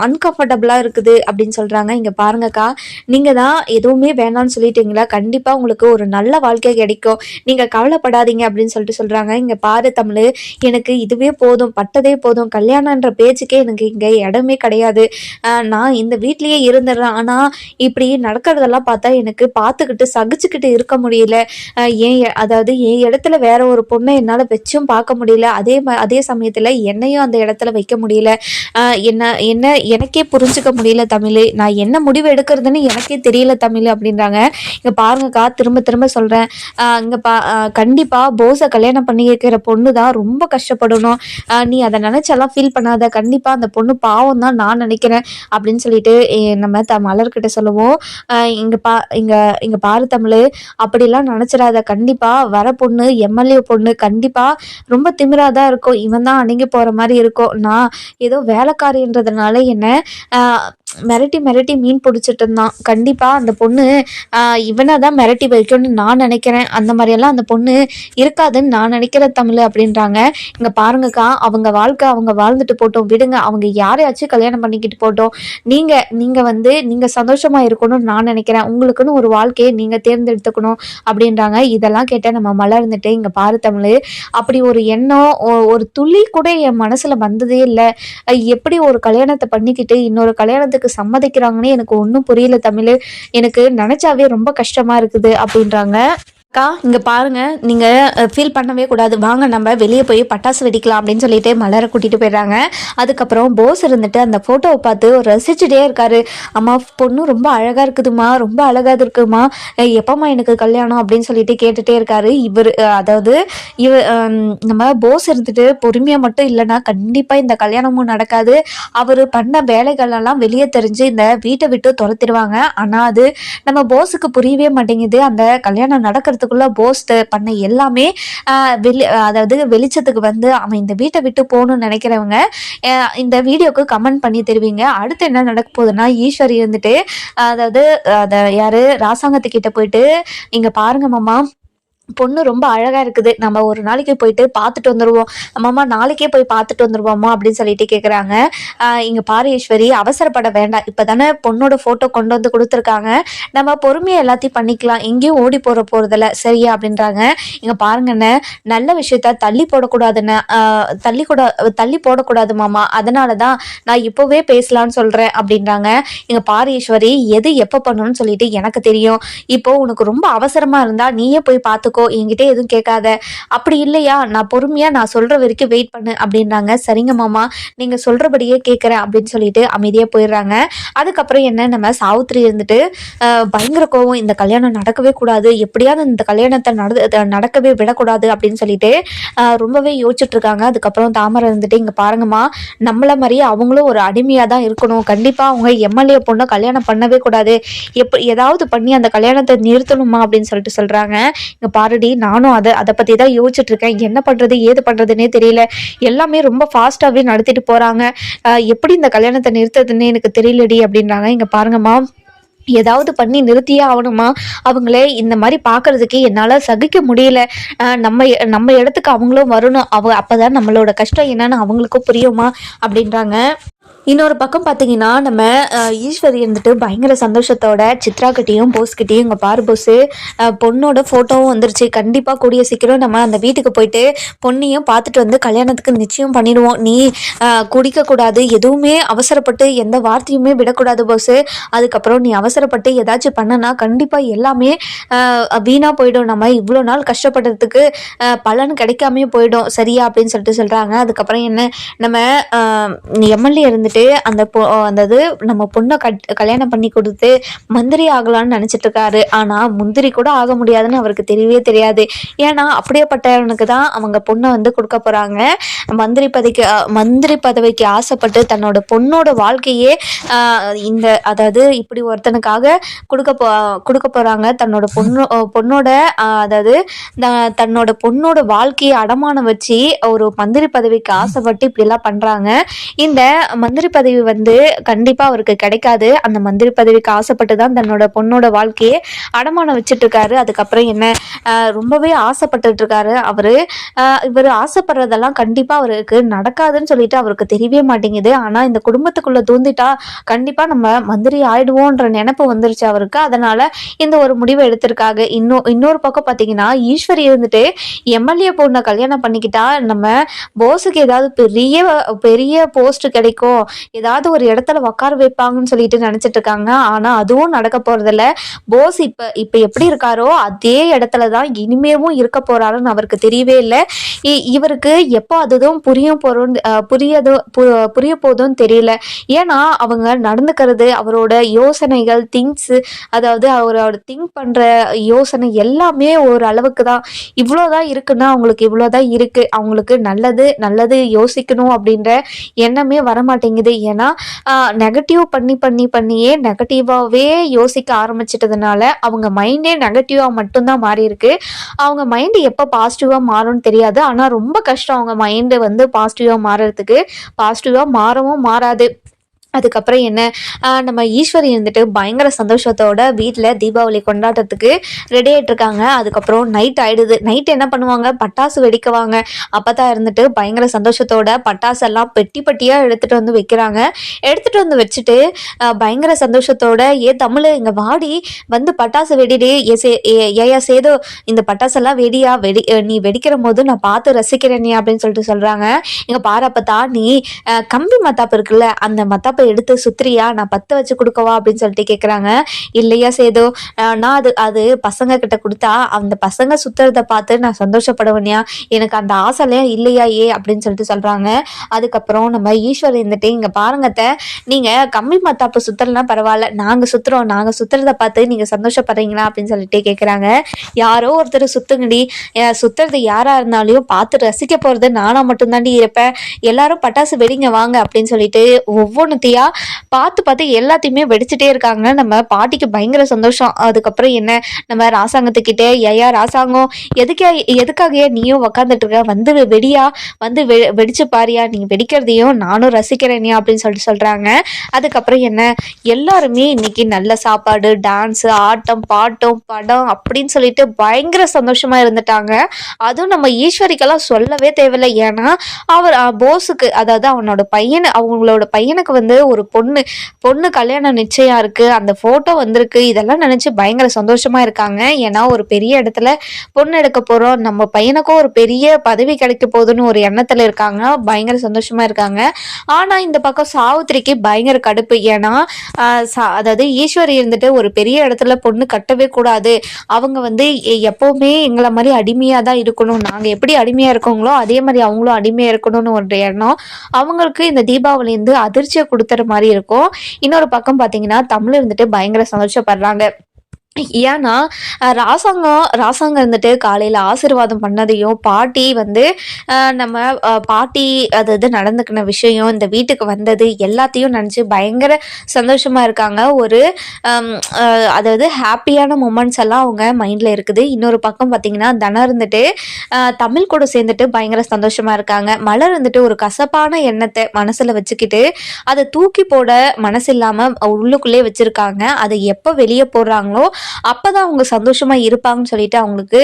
அன்கம்ஃபர்டபுளாக இருக்குது அப்படின்னு சொல்கிறாங்க இங்கே பாருங்கக்கா நீங்கள் தான் எதுவுமே வேணாம்னு சொல்லிட்டீங்களா? கண்டிப்பாக உங்களுக்கு ஒரு நல்ல வாழ்க்கை கிடைக்கும். நீங்கள் கவலைப்படாதீங்க அப்படின்னு சொல்லிட்டு சொல்கிறாங்க இங்கே பாரு தமிழ் எனக்கு இதுவே போதும் பட்டதே போதும். கல்யாணன்ற பேச்சுக்கே எனக்கு இங்கே இடமே கிடையாது. நான் இந்த வீட்லேயே இருந்துடுறேன். ஆனால் இப்படி நடக்கிறதெல்லாம் பார்த்தா எனக்கு பார்த்துக்கிட்டு சகிச்சுக்கிட்டு இருக்க முடியல. ஏன் என் அதாவது என் இடத்துல வேற ஒரு பொண்ணை என்னால் வச்சும் பார்க்க முடியல. அதே ம- அதே சமயத்தில் என்னையும் அந்த இடத்துல வைக்க முடியல. என்ன என்ன எனக்கே புரிஞ்சுக்க முடியல தமிழ். நான் என்ன முடிவு எடுக்கிறதுன்னு எனக்கே தெரியல தமிழ் அப்படின்றாங்க. இங்கே பாருங்கக்கா திரும்ப திரும்ப சொல்கிறேன் இங்கே பா கண்டிப்பாக போஸை கல்யாணம் பண்ணி வைக்கிற பொண்ணு தான் ரொம்ப கஷ்டப்படணும். நீ அதை நினச்சாலாம் ஃபீல் பண்ணாத. கண்டிப்பாக அந்த பொண்ணு பாவம் தான் நான் நினைக்கிறேன் அப்படின்னு சொல்லிட்டு நம்ம த மலர்கிட்ட சொல்லுவோம். இங்கே பா இங்க இங்க பாரு தமிழ் அப்படிலாம் நினைச்சிடாத. கண்டிப்பா வர பொண்ணு எம்எல்ஏ பொண்ணு கண்டிப்பா ரொம்ப திமிராதான் இருக்கும். இவன் தான் அணுகி போற மாதிரி இருக்கும். நான் ஏதோ வேலைக்காரின்றதுனால என்ன மிரட்டி மிரட்டி மீன் பிடிச்சிட்டு இருந்தான். கண்டிப்பா அந்த பொண்ணு இவனை தான் மிரட்டி வைக்கணும்னு நான் நினைக்கிறேன். அந்த மாதிரியெல்லாம் அந்த பொண்ணு இருக்காதுன்னு நான் நினைக்கிற தமிழ் அப்படின்றாங்க. இங்க பாருங்கக்கா அவங்க வாழ்க்கை அவங்க வாழ்ந்துட்டு போட்டோம். விடுங்க அவங்க யாரையாச்சும் கல்யாணம் பண்ணிக்கிட்டு போட்டோம். நீங்க நீங்க வந்து நீங்க சந்தோஷமா இருக்கணும்னு நான் நினைக்கிறேன். உங்களுக்கு உங்களுக்குன்னு ஒரு வாழ்க்கையை நீங்க தேர்ந்தெடுத்துக்கணும் அப்படின்றாங்க. இதெல்லாம் கேட்ட நம்ம மலர்ந்துட்டு இங்க பாரு தமிழ். அப்படி ஒரு எண்ணம் ஒ- ஒரு துளி கூட என் மனசுல வந்ததே இல்லை. எப்படி ஒரு கல்யாணத்தை பண்ணிக்கிட்டு இன்னொரு கல்யாணத்துக்கு சம்மதிக்கிறாங்கன்னு எனக்கு ஒன்றும் புரியல தமிழ். எனக்கு நினைச்சாவே ரொம்ப கஷ்டமா இருக்குது அப்படின்றாங்க. அக்கா இங்க பாருங்க. நீங்க ஃபீல் பண்ணவே கூடாது. வாங்க நம்ம வெளியே போய் பட்டாசு வெடிக்கலாம் அப்படின்னு சொல்லிட்டு மலரை கூட்டிட்டு போயிடுறாங்க. அதுக்கப்புறம் போஸ் இருந்துட்டு அந்த போட்டோவை பார்த்து ரசிச்சுட்டே இருக்காரு. அம்மா பொண்ணு ரொம்ப அழகா இருக்குதுமா ரொம்ப அழகா இருக்குமா எப்போம்மா எனக்கு கல்யாணம்? அப்படின்னு சொல்லிட்டு கேட்டுட்டே இருக்காரு. இவர் அதாவது இவ நம்ம போஸ் இருந்துட்டு பொறுமையா மட்டும் இல்லைன்னா கண்டிப்பா இந்த கல்யாணமும் நடக்காது. அவர் பண்ண வேலைகள் எல்லாம் வெளியே தெரிஞ்சு இந்த வீட்டை விட்டு துரத்திடுவாங்க. ஆனா அது நம்ம போஸுக்கு புரியவே மாட்டேங்குது. அந்த கல்யாணம் நடக்கிறதுக்குள்ள போஸ் பண்ண எல்லாமே ஆஹ், வெளி அதாவது வெளிச்சத்துக்கு வந்து அவன் இந்த வீட்டை விட்டு போகணும்னு நினைக்கிறவங்க இந்த வீடியோக்கு கமெண்ட் பண்ணி தருவீங்க. அடுத்து என்ன நடக்க போகுதுன்னா ஈஸ்வரி இருந்துட்டு அதாவது அதை யாரு ராசாங்கத்துக்கிட்ட போயிட்டு இங்க பாருங்க மாமா பொண்ணு ரொம்ப அழகாக இருக்குது. நம்ம ஒரு நாளைக்கு போயிட்டு பார்த்துட்டு வந்துருவோம். மாமா நாளைக்கே போய் பார்த்துட்டு வந்துடுவோம்மா அப்படின்னு சொல்லிட்டு கேட்குறாங்க இங்கே இங்க பாரு ஈஸ்வரி அவசரப்பட வேண்டாம். இப்போ தானே பொண்ணோட ஃபோட்டோ கொண்டு வந்து கொடுத்துருக்காங்க. நம்ம பொறுமையாக எல்லாத்தையும் பண்ணிக்கலாம். எங்கேயும் ஓடி போகிற போகிறதில்ல சரியா? அப்படின்றாங்க. இங்கே பாருங்கண்ணே நல்ல விஷயத்த தள்ளி போடக்கூடாதுன்னு தள்ளி கூட தள்ளி போடக்கூடாது மாமா. அதனாலதான் நான் இப்போவே பேசலாம்னு சொல்கிறேன் அப்படின்றாங்க. இங்கே பாரு ஈஸ்வரி எது எப்போ பண்ணணும்னு சொல்லிட்டு எனக்கு தெரியும். இப்போ உனக்கு ரொம்ப அவசரமாக இருந்தால் நீயே போய் பார்த்துக்கோ. என்கிட்ட எதுவும் கேட்காத. அப்படி இல்லையா? நான் பொறுமையா நான் சொல்ற வரைக்கும் வெயிட் பண்ணு அப்படின்றாங்க. சரிங்க மாமா நீங்க சொல்றபடியே கேட்கறேன் அப்படின்னு சொல்லிட்டு அமைதியா போயிடுறாங்க. அதுக்கப்புறம் என்ன? நம்ம சாவுத்திரி இருந்துட்டு பயங்கர கோவம். இந்த கல்யாணம் நடக்கவே கூடாது. எப்படியாவது இந்த கல்யாணத்தை நட நடக்கவே விடக்கூடாது அப்படின்னு சொல்லிட்டு ரொம்பவே யோசிச்சுட்டு இருக்காங்க அதுக்கப்புறம் தாமரை இருந்துட்டு இங்க பாருங்கம்மா நம்மள மாதிரியே அவங்களும் ஒரு அடிமையா தான் இருக்கணும். கண்டிப்பா அவங்க எம்எல்ஏ பொண்ணை கல்யாணம் பண்ணவே கூடாது. எப்ப ஏதாவது பண்ணி அந்த கல்யாணத்தை நிறுத்தணுமா? அப்படின்னு சொல்லிட்டு சொல்றாங்க. இங்க ஆல்ரெடி நானும் அதை அதை பத்தி தான் யோசிச்சுட்டு இருக்கேன் என்ன பண்றது ஏது பண்றதுன்னே தெரியல. எல்லாமே ரொம்ப ஃபாஸ்டாவே நடத்திட்டு போறாங்க. எப்படி இந்த கல்யாணத்தை நிறுத்துறதுன்னு எனக்கு தெரியலடி அப்படின்றாங்க. இங்க பாருங்கம்மா. ஏதாவது பண்ணி நிறுத்தியே ஆகணுமா அவங்களே இந்த மாதிரி பார்க்கறதுக்கு என்னால் சகிக்க முடியல. நம்ம நம்ம இடத்துக்கு அவங்களும் வரணும். அவ அப்போ தான் நம்மளோட கஷ்டம் என்னன்னு அவங்களுக்கும் புரியுமா அப்படின்றாங்க. இன்னொரு பக்கம் பார்த்தீங்கன்னா நம்ம ஈஸ்வரி இருந்துட்டு பயங்கர சந்தோஷத்தோட சித்ரா கிட்டேயும் போஸ் கிட்டேயும் இங்கே பாரு போஸு. பொண்ணோட ஃபோட்டோவும் வந்துருச்சு. கண்டிப்பாக கூடிய சீக்கிரம் நம்ம அந்த வீட்டுக்கு போயிட்டு பொண்ணையும் பார்த்துட்டு வந்து கல்யாணத்துக்கு நிச்சயம் பண்ணிடுவோம். நீ குடிக்கக்கூடாது எதுவுமே அவசரப்பட்டு எந்த வார்த்தையுமே விடக்கூடாது போஸு. அதுக்கப்புறம் நீ அவசரப்பட்டு ஏதாச்சும் பண்ணனா கண்டிப்பாக எல்லாமே வீணாக போயிடும். நம்ம இவ்வளோ நாள் கஷ்டப்படுறதுக்கு பலன் கிடைக்காமே போயிடும். சரியா? அப்படின்னு சொல்லிட்டு சொல்கிறாங்க அதுக்கப்புறம் என்ன? நம்ம எம்எல்ஏ இருந்துட்டு அந்த பொ அந்த இது நம்ம பொண்ணை கட் கல்யாணம் பண்ணி கொடுத்து மந்திரி ஆகலாம்னு நினச்சிட்டு இருக்காரு ஆனால் முந்திரி கூட ஆக முடியாதுன்னு அவருக்கு தெரியவே தெரியாது. ஏன்னா அப்படியேப்பட்டவனுக்கு தான் அவங்க பொண்ணை வந்து கொடுக்க போகிறாங்க மந்திரி பதவிக்கு மந்திரி பதவிக்கு ஆசைப்பட்டு தன்னோட பொண்ணோட வாழ்க்கையே இந்த அதாவது இப்படி ஒருத்தனுக்காக கொடுக்க போ கொடுக்க போகிறாங்க தன்னோட பொண்ணு பொண்ணோட அதாவது த- தன்னோட பொண்ணோட வாழ்க்கையை அடமானம் வச்சு ஒரு மந்திரி பதவிக்கு ஆசைப்பட்டு இப்படிலாம் பண்ணுறாங்க இந்த மந்திரி பதவி வந்து கண்டிப்பாக அவருக்கு கிடைக்காது. அந்த மந்திரி பதவிக்கு ஆசைப்பட்டு தான் தன்னோட பொண்ணோட வாழ்க்கையை அடமானம் வச்சுட்டு இருக்காரு. அதுக்கப்புறம் என்ன? ரொம்பவே ஆசைப்பட்டுட்டு இருக்காரு அவரு இவர் ஆசைப்படுறதெல்லாம் கண்டிப்பாக அவருக்கு நடக்காதுன்னு சொல்லிட்டு அவருக்கு தெரியவே மாட்டேங்குது. ஆனால் இந்த குடும்பத்துக்குள்ள தூந்திட்டா கண்டிப்பாக நம்ம மந்திரி ஆயிடுவோன்ற நினைப்பு வந்துருச்சு அவருக்கு. அதனால இந்த ஒரு முடிவை எடுத்திருக்காங்க. இன்னும் இன்னொரு பக்கம் பார்த்தீங்கன்னா ஈஸ்வரி இருந்துட்டு எம்எல்ஏ பொண்ணை கல்யாணம் பண்ணிக்கிட்டா நம்ம போஸுக்கு ஏதாவது பெரிய பெரிய போஸ்ட் கிடைக்கும். ஏதாவது ஒரு இடத்துல உட்கார வைப்பாங்கன்னு சொல்லிட்டு நினைச்சிட்டு இருக்காங்க ஆனா அதுவும் நடக்க போறதில்ல. போஸ் இப்ப இப்ப எப்படி இருக்காரோ அதே இடத்துல தான் இனிமேவும் இருக்க போறாருன்னு அவருக்கு தெரியவே இல்லை. இவருக்கு எப்போ அதுவும் புரியும் போறோம் புரியதோ பு- புரிய போதும் தெரியல. ஏன்னா அவங்க நடந்துக்கிறது அவரோட யோசனைகள் திங்ஸ் அதாவது அவரோட திங்க் பண்ற யோசனை எல்லாமே ஒரு அளவுக்கு தான். இவ்வளோதான் இருக்குன்னா அவங்களுக்கு இவ்வளோதான் இருக்கு. அவங்களுக்கு நல்லது நல்லது யோசிக்கணும் அப்படின்ற எண்ணமே வரமாட்டேங்குது. ஏன்னா நெகட்டிவ் பண்ணி பண்ணி பண்ணியே நெகட்டிவாகவே யோசிக்க ஆரம்பிச்சிட்டதுனால அவங்க மைண்டே நெகட்டிவாக மட்டும்தான் மாறி இருக்கு அவங்க மைண்டு எப்போ பாசிட்டிவாக மாறும்னு தெரியாது. ஆனால் ரொம்ப கஷ்டம். அவங்க மைண்டு வந்து பாசிட்டிவாக மாறுறதுக்கு. பாசிட்டிவாக மாறவும் மாறாது. அதுக்கப்புறம் என்ன? நம்ம ஈஸ்வரி இருந்துட்டு பயங்கர சந்தோஷத்தோட வீட்டில் தீபாவளி கொண்டாட்டத்துக்கு ரெடி ஆகிட்ருக்காங்க இருக்காங்க. அதுக்கப்புறம் நைட் ஆயிடுது. நைட் என்ன பண்ணுவாங்க? பட்டாசு வெடிக்குவாங்க. அப்போ தான் இருந்துட்டு பயங்கர சந்தோஷத்தோட பட்டாசு எல்லாம் பெட்டி பெட்டியாக எடுத்துகிட்டு வந்து வைக்கிறாங்க. எடுத்துகிட்டு வந்து வச்சுட்டு பயங்கர சந்தோஷத்தோட ஏ தமிழ் இங்கே வாடி. வந்து பட்டாசு வெடிடி. ஏ சே ஏ- ஏயா சேதோ இந்த பட்டாசெல்லாம் வெடியா? வெடி நீ வெடிக்கிற போது நான் பார்த்து ரசிக்கிறேனே அப்படின்னு சொல்லிட்டு சொல்கிறாங்க இங்கே பாரப்பத்தா நீ கம்பி மத்தாப்பு இருக்குல்ல அந்த மத்தாப்பை எடுத்து சுத்துறியா நான் பத்து வச்சு கொடுக்கவா? அப்படின்னு சொல்லிட்டு கேட்குறாங்க இல்லையா சேதோ? நான் அது அது பசங்க கிட்ட கொடுத்தா அந்த பசங்க சுத்துறத பார்த்து நான் சந்தோஷப்படுவேனியா. எனக்கு அந்த ஆசைலாம் இல்லையா ஏ? அப்படின்னு சொல்லிட்டு சொல்றாங்க. அதுக்கப்புறம் நம்ம ஈஸ்வர் இருந்துட்டு இங்க பாருங்கத்த நீங்க கம்மி மத்தாப்பு சுத்தலாம் பரவாயில்ல. நாங்க சுத்துறோம். நாங்க சுத்துறத பார்த்து நீங்க சந்தோஷப்படுறீங்களா? அப்படின்னு சொல்லிட்டு கேட்குறாங்க யாரோ ஒருத்தர் சுத்துங்கடி. சுத்துறது யாரா இருந்தாலும் பார்த்து ரசிக்க போறது நானா மட்டும்தாண்டி இருப்பேன். எல்லாரும் பட்டாசு வெடிங்க வாங்க அப்படின்னு சொல்லிட்டு ஒவ்வொன்றுத்தையா பார்த்து பார்த்து எல்லாத்தையுமே வெடிச்சிட்டே இருக்காங்க. நம்ம பாட்டிக்கு பயங்கர சந்தோஷம். அதுக்கப்புறம் என்ன? நம்ம ராசாங்கத்துக்கிட்டே ஐயா ராசாங்கம் எதுக்கே எதுக்காகயே நீயும் உக்காந்துட்டு இருக்க? வந்து வெடியா? வந்து வெ வெடிச்சு பாரியா? நீ வெடிக்கிறதையும் நானும் ரசிக்கிறேனியா அப்படின்னு சொல்லிட்டு சொல்கிறாங்க அதுக்கப்புறம் என்ன? எல்லாருமே இன்னைக்கு நல்ல சாப்பாடு டான்ஸு ஆட்டம் பாட்டம் படம் அப்படின்னு சொல்லிட்டு பயங்கர சந்தோஷமாக இருந்துட்டாங்க. அதுவும் நம்ம ஈஸ்வரிக்கெல்லாம் சொல்லவே தேவையில்லை. ஏன்னா அவர் போஸுக்கு அதாவது அவனோட பையன் அவங்களோட பையனுக்கு வந்து ஒரு பொண்ணு பொண்ணு கல்யாணம் நிச்சயம் இருக்கு அந்த போட்டோ வந்திருக்கு. இதெல்லாம் நினைச்சு பயங்கர சந்தோஷமா இருக்காங்க. ஏன்னா ஒரு பெரிய இடத்துல பொண்ணு எடுக்க போறோம். நம்ம பையனுக்கும் ஒரு பெரிய பதவி கிடைக்க போகுதுன்னு ஒரு எண்ணத்துல இருக்காங்க. பயங்கர சந்தோஷமா இருக்காங்க. ஆனா இந்த பக்கம் சாவித்திரிக்கு பயங்கர கடுப்பு. ஏன்னா சா- அதாவது ஈஸ்வரி இருந்துட்டு ஒரு பெரிய இடத்துல பொண்ணு கட்டவே கூடாது. அவங்க வந்து எப்போவுமே எப்பவுமே எங்களை மாதிரி அடிமையா தான் இருக்கணும். நாங்க எப்படி அடிமையா இருக்கோங்களோ அதே மாதிரி அவங்களும் அடிமையா இருக்கணும்னு ஒரு எண்ணம். அவங்களுக்கு இந்த தீபாவளி வந்து அதிர்ச்சியை கொடுத்து கொடுத்துற மாதிரி இருக்கும். இன்னொரு பக்கம் பாத்தீங்கன்னா தமிழ் இருந்துட்டு பயங்கர சந்தோஷப்படுறாங்க. ஏன்னா ராசாங்கம் ராசாங்கம் இருந்துட்டு காலையில் ஆசீர்வாதம் பண்ணதையும் பாட்டி வந்து நம்ம பாட்டி அது இது நடந்துக்கின விஷயம் இந்த வீட்டுக்கு வந்தது எல்லாத்தையும் நினச்சி பயங்கர சந்தோஷமாக இருக்காங்க. ஒரு அதாவது ஹாப்பியான மூமெண்ட்ஸ் எல்லாம் அவங்க மைண்டில் இருக்குது. இன்னொரு பக்கம் பார்த்திங்கன்னா தனம் இருந்துட்டு தமிழ் கூட சேர்ந்துட்டு பயங்கர சந்தோஷமாக இருக்காங்க. மலர் இருந்துட்டு ஒரு கசப்பான எண்ணத்தை மனசில் வச்சுக்கிட்டு அதை தூக்கி போட மனசு இல்லாமல் உள்ளுக்குள்ளே வச்சுருக்காங்க. அதை எப்போ வெளியே போடுறாங்களோ அப்பதான் அவங்க சந்தோஷமா இருப்பாங்கன்னு சொல்லிட்டு அவங்களுக்கு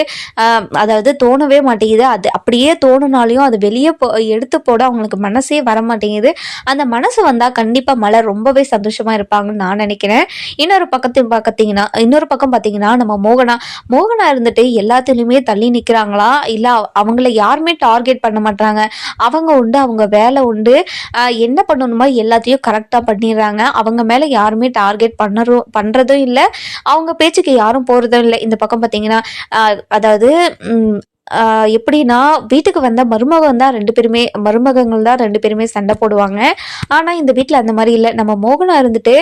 அதாவது தோணவே மாட்டேங்குது. அது அப்படியே தோணுனாலையும் அது வெளியே போ எடுத்து போட அவங்களுக்கு மனசே வர மாட்டேங்குது. அந்த மனசு வந்தா கண்டிப்பா மலர் ரொம்பவே சந்தோஷமா இருப்பாங்கன்னு நான் நினைக்கிறேன். இன்னொரு பக்கத்து பார்த்தீங்கன்னா இன்னொரு பக்கம் பார்த்தீங்கன்னா நம்ம மோகனா மோகனா இருந்துட்டு எல்லாத்துலேயுமே தள்ளி நிற்கிறாங்களா இல்லை அவங்கள யாருமே டார்கெட் பண்ண மாட்டாங்க அவங்க உண்டு அவங்க வேலை உண்டு. என்ன பண்ணணுமோ எல்லாத்தையும் கரெக்டாக பண்ணிடுறாங்க. அவங்க மேலே யாருமே டார்கெட் பண்ணறோம் பண்ணுறதும் இல்லை. அவங்க பேச்சுக்கு யாரும் போகிறதும் இல்லை. இந்த பக்கம் பார்த்தீங்கன்னா அதாவது எப்படின்னா வீட்டுக்கு வந்த மருமகன் தான் ரெண்டு பேருமே மருமகங்கள் தான் ரெண்டு பேருமே சண்டை போடுவாங்க. ஆனால் இந்த வீட்டில் அந்த மாதிரி இல்லை. நம்ம மோகனா இருந்துட்டு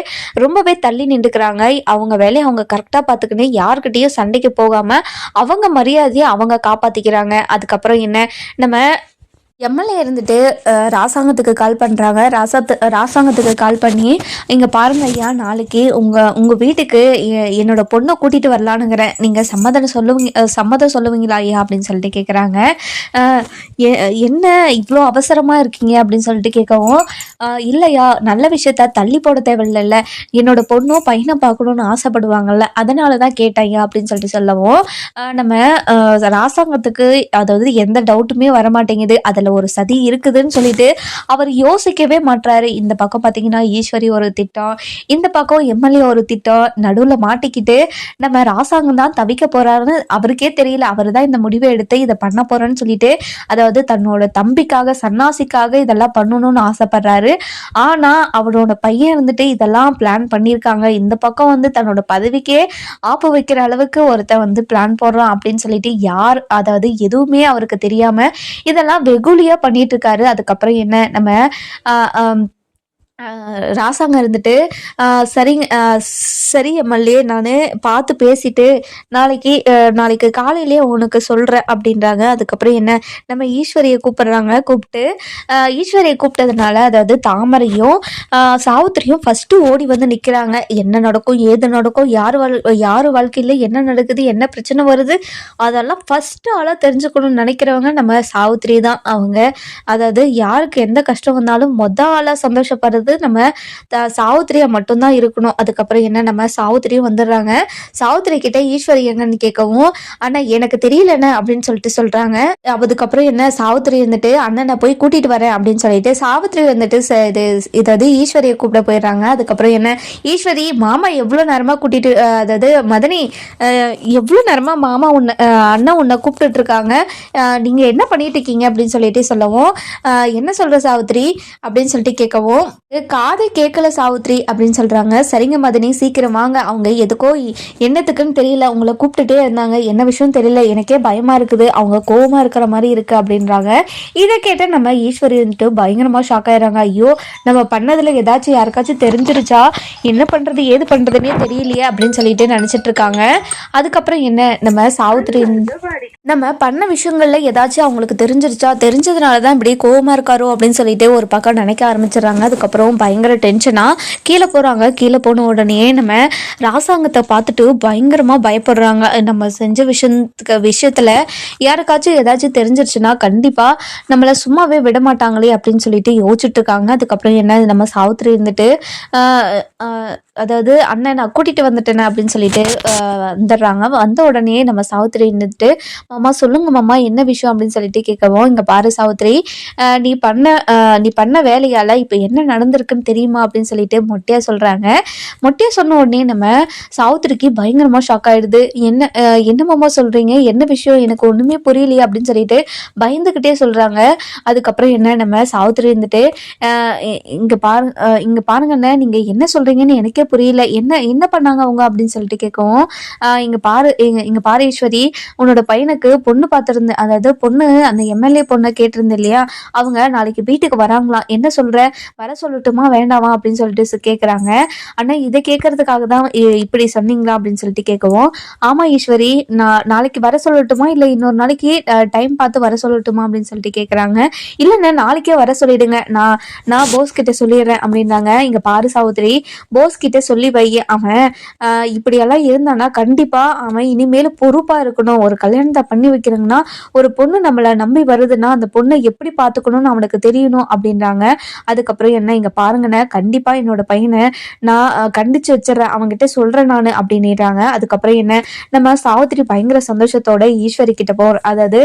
ரொம்பவே தள்ளி நின்றுக்கிறாங்க. அவங்க வேலையை அவங்க கரெக்டாக பார்த்துக்கின்னு யார்கிட்டயும் சண்டைக்கு போகாமல் அவங்க மரியாதையை அவங்க காப்பாற்றிக்கிறாங்க அதுக்கப்புறம் என்ன? நம்ம எம்எல்ஏ இருந்துட்டு ராசாங்கத்துக்கு கால் பண்ணுறாங்க ராசாத்து ராசாங்கத்துக்கு கால் பண்ணி இங்கே பாருங்க ஐயா நாளைக்கு உங்கள் உங்கள் வீட்டுக்கு எ- என்னோட பொண்ணை கூட்டிகிட்டு வரலானுங்கிறேன் நீங்கள் சம்மதம் சொல்லுவீங்க சம்மதம் சொல்லுவீங்களா ஐயா? அப்படின்னு சொல்லிட்டு கேட்குறாங்க என்ன இவ்வளோ அவசரமாக இருக்கீங்க? அப்படின்னு சொல்லிட்டு கேட்கவும் இல்லையா நல்ல விஷயத்த தள்ளி போட தேவையில்லைல்ல. என்னோட பொண்ணும் பையனை பார்க்கணுன்னு ஆசைப்படுவாங்கல்ல. அதனால தான் கேட்டேன் அப்படின்னு சொல்லிட்டு சொல்லவும் நம்ம ராசாங்கத்துக்கு அதாவது எந்த டவுட்டுமே வர மாட்டேங்குது அதில் ஒரு சதி இருக்குதுன்னு சொல்லிட்டு அவர் யோசிக்கவே மாட்றாரு. இந்த பக்கம் பார்த்தீங்கன்னா ஈஸ்வரி ஒரு திட்டம் இந்த பக்கம் எம்எல்ஏ ஒரு திட்டம் நடுவில் மாட்டிக்கிட்டு நம்ம ராசாங்கம் தான் தவிக்க போறாருன்னு அவருக்கே தெரியல. அவர் தான் இந்த முடிவை எடுத்து இதை பண்ண போறேன்னு சொல்லிட்டு அதாவது தன்னோட தம்பிக்காக சன்னாசிக்காக இதெல்லாம் பண்ணணும்னு ஆசைப்படுறாரு. ஆனா அவரோட பையன் இருந்துட்டு இதெல்லாம் பிளான் பண்ணியிருக்காங்க. இந்த பக்கம் வந்து தன்னோட பதவிக்கே ஆப்பு வைக்கிற அளவுக்கு ஒருத்தன் வந்து பிளான் போடுறான் அப்படின்னு சொல்லிட்டு யார் அதாவது எதுவுமே அவருக்கு தெரியாம இதெல்லாம் வெகுலியா பண்ணிட்டு இருக்காரு. அதுக்கப்புறம் என்ன? நம்ம ராசாங்க இருந்துட்டு சரிங்க சரி எம்எல்ஏ நான் பார்த்து பேசிட்டு நாளைக்கு நாளைக்கு காலையிலேயே உனக்கு சொல்கிறேன் அப்படின்றாங்க. அதுக்கப்புறம் என்ன நம்ம ஈஸ்வரியை கூப்பிடுறாங்க கூப்பிட்டு ஈஸ்வரியை கூப்பிட்டதுனால அதாவது தாமரையும் சாவித்திரியும் ஃபஸ்ட்டு ஓடி வந்து நிற்கிறாங்க என்ன நடக்கும் ஏது நடக்கும் யார் வாழ் யார் வாழ்க்கையில் என்ன நடக்குது என்ன பிரச்சனை வருது அதெல்லாம் ஃபஸ்ட்டு ஆளாக தெரிஞ்சுக்கணும்னு நினைக்கிறவங்க நம்ம சாவித்திரி தான். அவங்க அதாவது யாருக்கு எந்த கஷ்டம் வந்தாலும் மொதல் ஆளாக சந்தோஷப்படுறது நம்ம த- சாவித்திரியா மட்டும்தான் இருக்கணும். அதுக்கப்புறம் என்ன நம்ம சாவித்திரியும் வந்துடுறாங்க. சாவித்திரி கிட்ட ஈஸ்வரி எங்கன்னு கேட்கவும் ஆனா எனக்கு தெரியலண்ணே அப்படின்னு சொல்லிட்டு சொல்றாங்க. அதுக்கப்புறம் என்ன சாவித்திரி வந்துட்டு அண்ணனை போய் கூட்டிட்டு வரேன் அப்படின்னு சொல்லிட்டு சாவித்திரி வந்துட்டு இது இதாவது ஈஸ்வரியை கூப்பிட போயிடுறாங்க. அதுக்கப்புறம் என்ன ஈஸ்வரி மாமா எவ்வளோ நேரமா கூட்டிட்டு அதாவது மதனி எவ்வளோ நேரமா மாமா உன்னை அண்ணன் உன்னை கூப்பிட்டு இருக்காங்க. நீங்க என்ன பண்ணிட்டு இருக்கீங்க? அப்படின்னு சொல்லிட்டு சொல்லவும் என்ன சொல்ற சாவித்திரி? அப்படின்னு சொல்லிட்டு கேட்கவும் காதை கேட்கல சாவித்ரி அப்படின்னு சொல்கிறாங்க சரிங்க மதனி சீக்கிரம் வாங்க. அவங்க எதுக்கோ என்னத்துக்குன்னு தெரியல. உங்களை கூப்பிட்டுட்டே இருந்தாங்க. என்ன விஷயம் தெரியல. எனக்கே பயமாக இருக்குது. அவங்க கோபமாக இருக்கிற மாதிரி இருக்குது அப்படின்றாங்க. இதை கேட்ட நம்ம ஈஸ்வரி வந்துட்டு பயங்கரமாக ஷாக் ஆயிடுறாங்க. ஐயோ நம்ம பண்ணதில் ஏதாச்சும் யாருக்காச்சும் தெரிஞ்சிருச்சா? என்ன பண்ணுறது ஏது பண்ணுறதுனே தெரியலையே அப்படின்னு சொல்லிட்டு நினச்சிட்டு இருக்காங்க. அதுக்கப்புறம் என்ன? நம்ம சாவித்ரி நம்ம பண்ண விஷயங்களில் ஏதாச்சும் அவங்களுக்கு தெரிஞ்சிருச்சா? தெரிஞ்சதுனால தான் இப்படி கோபமாக இருக்காரோ அப்படின்னு சொல்லிட்டு ஒரு பக்கம் நினைக்க ஆரம்பிச்சிடுறாங்க. அதுக்கப்புறம் பயங்கர டென்ஷனாக கீழே போகிறாங்க கீழே போன உடனே நம்ம ராசாங்கத்தை பார்த்துட்டு பயங்கரமாக பயப்படுறாங்க. நம்ம செஞ்ச விஷயத்துக்கு விஷயத்தில் யாருக்காச்சும் ஏதாச்சும் தெரிஞ்சிருச்சுன்னா கண்டிப்பாக நம்மளை சும்மாவே விட மாட்டாங்களே அப்படின்னு சொல்லிட்டு யோசிச்சுட்டு இருக்காங்க. அதுக்கப்புறம் என்ன நம்ம சாவித்திரி இருந்துட்டு அதாவது அண்ணன் நான் கூட்டிட்டு வந்துட்டேனே அப்படின்னு சொல்லிட்டு வந்துடுறாங்க. வந்த உடனே நம்ம சாவித்திரி இருந்துட்டு மாமா சொல்லுங்க மாமா என்ன விஷயம்? அப்படின்னு சொல்லிட்டு கேட்கவும் இங்க பாரு சாவித்திரி நீ பண்ண நீ பண்ண வேலையால இப்ப என்ன நடந்திருக்குன்னு தெரியுமா அப்படின்னு சொல்லிட்டு மொட்டையா சொல்றாங்க. மொட்டையா சொன்ன உடனே நம்ம சாவித்திரிக்கு பயங்கரமா ஷாக் ஆயிடுது. என்ன என்னமோமா சொல்றீங்க? என்ன விஷயம்? எனக்கு ஒண்ணுமே புரியலையே அப்படின்னு சொல்லிட்டு பயந்துகிட்டே சொல்றாங்க. அதுக்கப்புறம் என்ன நம்ம சாவித்திரி இருந்துட்டு இங்க பாரு இங்க பாருங்கண்ணே நீங்க என்ன சொல்றீங்கன்னு எனக்கே புரியல. என்ன என்ன பண்ணாங்க அவங்க அப்படின்னு சொல்லிட்டு கேட்கவும் இங்க பாரு இங்க இங்க பாரு ஈஸ்வரி உன்னோட பையனுக்கு பொண்ணு பார்த்துருந்தேன் அதாவது பொண்ணு அந்த எம்எல்ஏ பொண்ணை கேட்டிருந்தேன் இல்லையா? அவங்க நாளைக்கு வீட்டுக்கு வராங்களாம். என்ன சொல்ற? வர சொல்லட்டும் சொல்லட்டுமா? வேண்டாமா? அப்படின்னு சொல்லிட்டு கேட்குறாங்க ஆனால் அண்ணா இதை கேட்கறதுக்காக தான் இ- இப்படி சொன்னீங்களா? அப்படின்னு சொல்லிட்டு கேட்கவும் ஆமா ஈஸ்வரி நான் நாளைக்கு வர சொல்லட்டுமா? இல்லை இன்னொரு நாளைக்கு டைம் பார்த்து வர சொல்லட்டுமா? அப்படின்னு சொல்லிட்டு கேட்குறாங்க இல்லைண்ணா நாளைக்கே வர சொல்லிடுங்க. நான் நான் போஸ் கிட்ட சொல்லிடுறேன் அப்படின்றாங்க இங்கே பாரு சாவித்திரி போஸ் கிட்ட சொல்லி வை. அவன் இப்படியெல்லாம் இருந்தானா கண்டிப்பாக அவன் இனிமேல் பொறுப்பாக இருக்கணும். ஒரு கல்யாணத்தை பண்ணி வைக்கிறாங்கன்னா ஒரு பொண்ணு நம்மளை நம்பி வருதுன்னா அந்த பொண்ணை எப்படி பார்த்துக்கணும்னு அவனுக்கு தெரியணும் அப்படின்றாங்க. அதுக்கப்புறம் என்ன இங்க பாருங்கண்ணே கண்டிப்பா என்னோட பையனை நான் கண்டிச்சு வச்சிடறேன். அவங்ககிட்ட சொல்றேன் நான் அப்படின்னுறாங்க அதுக்கப்புறம் என்ன நம்ம சாவித்திரி பயங்கர சந்தோஷத்தோட ஈஸ்வரி கிட்ட போ அதாவது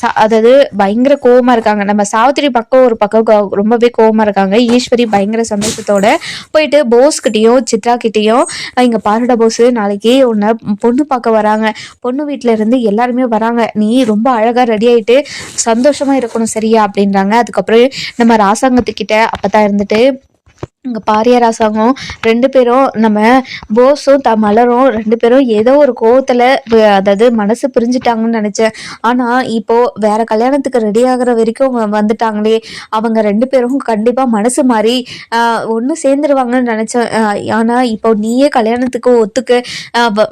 ச- அதாவது பயங்கர கோவமா இருக்காங்க. நம்ம சாவித்திரி பக்கம் ஒரு பக்கம் ரொம்பவே கோவமா இருக்காங்க. ஈஸ்வரி பயங்கர சந்தோஷத்தோட போயிட்டு போஸ் கிட்டயும் சித்ரா கிட்டயும் இங்க பாருடா போஸ் நாளைக்கு உன்னை பொண்ணு பார்க்க வராங்க. பொண்ணு வீட்டில் இருந்து எல்லாருமே வராங்க. நீ ரொம்ப அழகா ரெடி ஆயிட்டு சந்தோஷமா இருக்கணும் சரியா? அப்படின்றாங்க. அதுக்கப்புறம் நம்ம ராசாங்கத்துக்கிட்ட அப்பதான் இருந்துட்டு இங்கே பாரியார் அரசாங்கம் ரெண்டு பேரும் நம்ம போஸும் த மலரும் ரெண்டு பேரும் ஏதோ ஒரு கோவத்தில் அதாவது மனசு பிரிஞ்சுட்டாங்கன்னு நினச்சேன். ஆனால் இப்போ வேற கல்யாணத்துக்கு ரெடி ஆகிற வரைக்கும் வந்துட்டாங்களே அவங்க ரெண்டு பேரும் கண்டிப்பாக மனசு மாறி ஒன்று சேர்ந்துருவாங்கன்னு நினச்சேன். ஆனால் இப்போ நீயே கல்யாணத்துக்கு ஒத்துக்க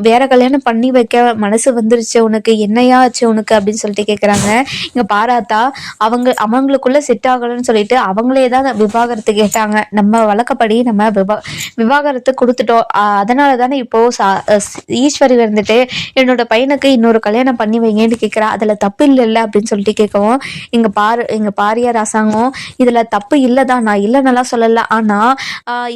வேற கல்யாணம் பண்ணி வைக்க மனசு வந்துருச்சு உனக்கு என்னையா ஆச்சு உனக்கு அப்படின்னு சொல்லிட்டு கேட்குறாங்க இங்கே பாராத்தா அவங்க அவங்களுக்குள்ளே செட் ஆகணும்னு சொல்லிட்டு அவங்களே தான் விவாகரத்து கேட்டாங்க. நம்ம வழக்கப்படி நம்ம விவா விவாகரத்து கொடுத்துட்டோம். அதனால தானே இப்போ சா- ஈஸ்வரி வந்துட்டு என்னோட பையனுக்கு இன்னொரு கல்யாணம் பண்ணி வைங்கன்னு கேட்குறா அதில் தப்பு இல்லைல்ல அப்படின்னு சொல்லிட்டு கேட்கவும் இங்கே பாரு எங்கள் பாரியார் அரசாங்கம் இதில் தப்பு இல்லதான். நான் இல்லைன்னெல்லாம் சொல்லலை. ஆனால்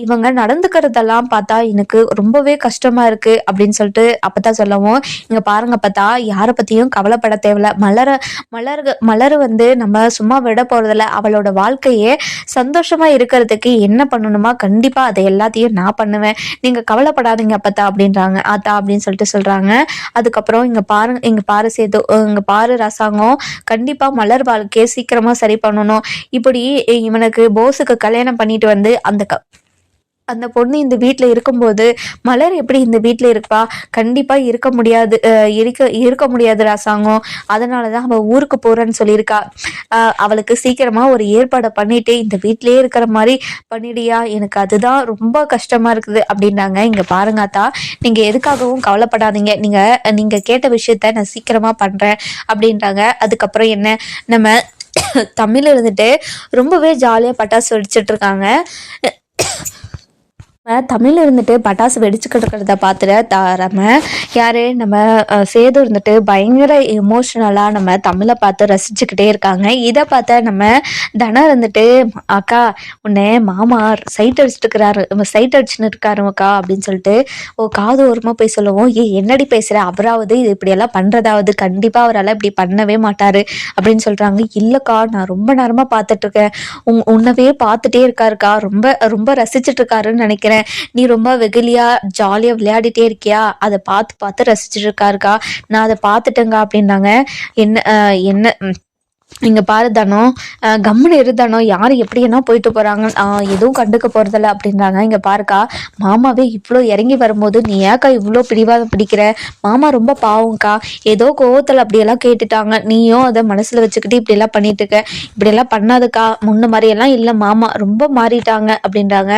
இவங்க நடந்துக்கிறதெல்லாம் பார்த்தா எனக்கு ரொம்பவே கஷ்டமாக இருக்குது அப்படின்னு சொல்லிட்டு அப்போ தான் சொல்லவும் இங்கே பாருங்க பார்த்தா யாரை பற்றியும் கவலைப்பட தேவையில்ல. மலர மலர் மலர் வந்து நம்ம சும்மா விட போகிறதில்ல அவளோட வாழ்க்கையே சந்தோஷமாக இருக்கிறதுக்கு என்ன பண்ணணும்? கண்டிப்பாக அதை எல்லாத்தையும் நான் பண்ணுவேன். நீங்கள் கவலைப்படாதீங்க அப்பத்தா அப்படின்றாங்க. ஆத்தா அப்படின்னு சொல்லிட்டு சொல்கிறாங்க அதுக்கப்புறம் இங்கே பாருங்க இங்கே பாரு சேது இங்கே பாரு ரசாங்கம். கண்டிப்பாக மலர் வாழ்க்கையை சீக்கிரமாக சரி பண்ணணும். இப்படி இவனுக்கு போஸுக்கு கல்யாணம் பண்ணிட்டு வந்து அந்த க- அந்த பொண்ணு இந்த வீட்டில் இருக்கும்போது மலர் எப்படி இந்த வீட்டில் இருப்பா? கண்டிப்பாக இருக்க முடியாது இருக்க இருக்க முடியாது ராசாங்கம். அதனால தான் அவள் ஊருக்கு போகிறேன்னு சொல்லியிருக்கா. அவளுக்கு சீக்கிரமாக ஒரு ஏற்பாடை பண்ணிட்டு இந்த வீட்டிலே இருக்கிற மாதிரி பண்ணிடியா? எனக்கு அதுதான் ரொம்ப கஷ்டமாக இருக்குது அப்படின்னாங்க. இங்கே பாருங்க அத்தா நீங்கள் எதுக்காகவும் கவலைப்படாதீங்க. நீங்கள் நீங்கள் கேட்ட விஷயத்த நான் சீக்கிரமாக பண்ணுறேன் அப்படின்றாங்க. அதுக்கப்புறம் என்ன? நம்ம தமிழ் இருந்துட்டு ரொம்பவே ஜாலியாக பட்டாசு வெடிச்சிட்டு இருக்காங்க. தமிழ் இருந்துட்டு பட்டாசு வெடிச்சுக்கிட்டு இருக்கிறத பார்த்துட்டு தாராம யாரு நம்ம சேது இருந்துட்டு பயங்கர எமோஷ்னலாக நம்ம தமிழை பார்த்து ரசிச்சுக்கிட்டே இருக்காங்க. இதை பார்த்த நம்ம தனம் இருந்துட்டு அக்கா உன்னை மாமா சைட் அடிச்சுட்டு சைட் அடிச்சுன்னு இருக்காரு அக்கா அப்படின்னு சொல்லிட்டு ஓ காது ஓரமாக போய் சொல்லவும். ஏ என்னடி பேசுகிற அவராவது இது இப்படியெல்லாம் பண்ணுறதாவது கண்டிப்பாக அவரால் இப்படி பண்ணவே மாட்டாரு அப்படின்னு சொல்கிறாங்க இல்லைக்கா நான் ரொம்ப நேரமாக பார்த்துட்டு இருக்கேன். உன் உன்னவே பார்த்துட்டே இருக்காருக்கா. ரொம்ப ரொம்ப ரசிச்சுட்டு இருக்காருன்னு நினைக்கிறேன் நீ ரொம்ப வெகுலியா ஜாலியாக விளையாடிட்டே இருக்கியா? அதை பார்த்து பார்த்து ரசிச்சுட்டு இருக்காருக்கா நான் அதை பார்த்துட்டேங்க அப்படின்னாங்க. என்ன என்ன இங்கே பாரு தனம் கம்முன்னு கம்முனு யார் எப்படி என்ன போயிட்டு போகிறாங்க எதுவும் கண்டுக்க போகிறதில்ல அப்படின்றாங்க. இங்கே பாருக்கா மாமாவே இவ்வளோ இறங்கி வரும்போது நீ ஏக்கா இவ்வளோ பிடிவாதம் பிடிக்கிற? மாமா ரொம்ப பாவம்க்கா. ஏதோ கோவத்தில் அப்படியெல்லாம் கேட்டுட்டாங்க. நீயும் அதை மனசில் வச்சுக்கிட்டு இப்படியெல்லாம் பண்ணிட்டு இருக்க இப்படியெல்லாம் பண்ணாதுக்கா. முன்ன மாதிரியெல்லாம் இல்லை மாமா. ரொம்ப மாறிட்டாங்க அப்படின்றாங்க.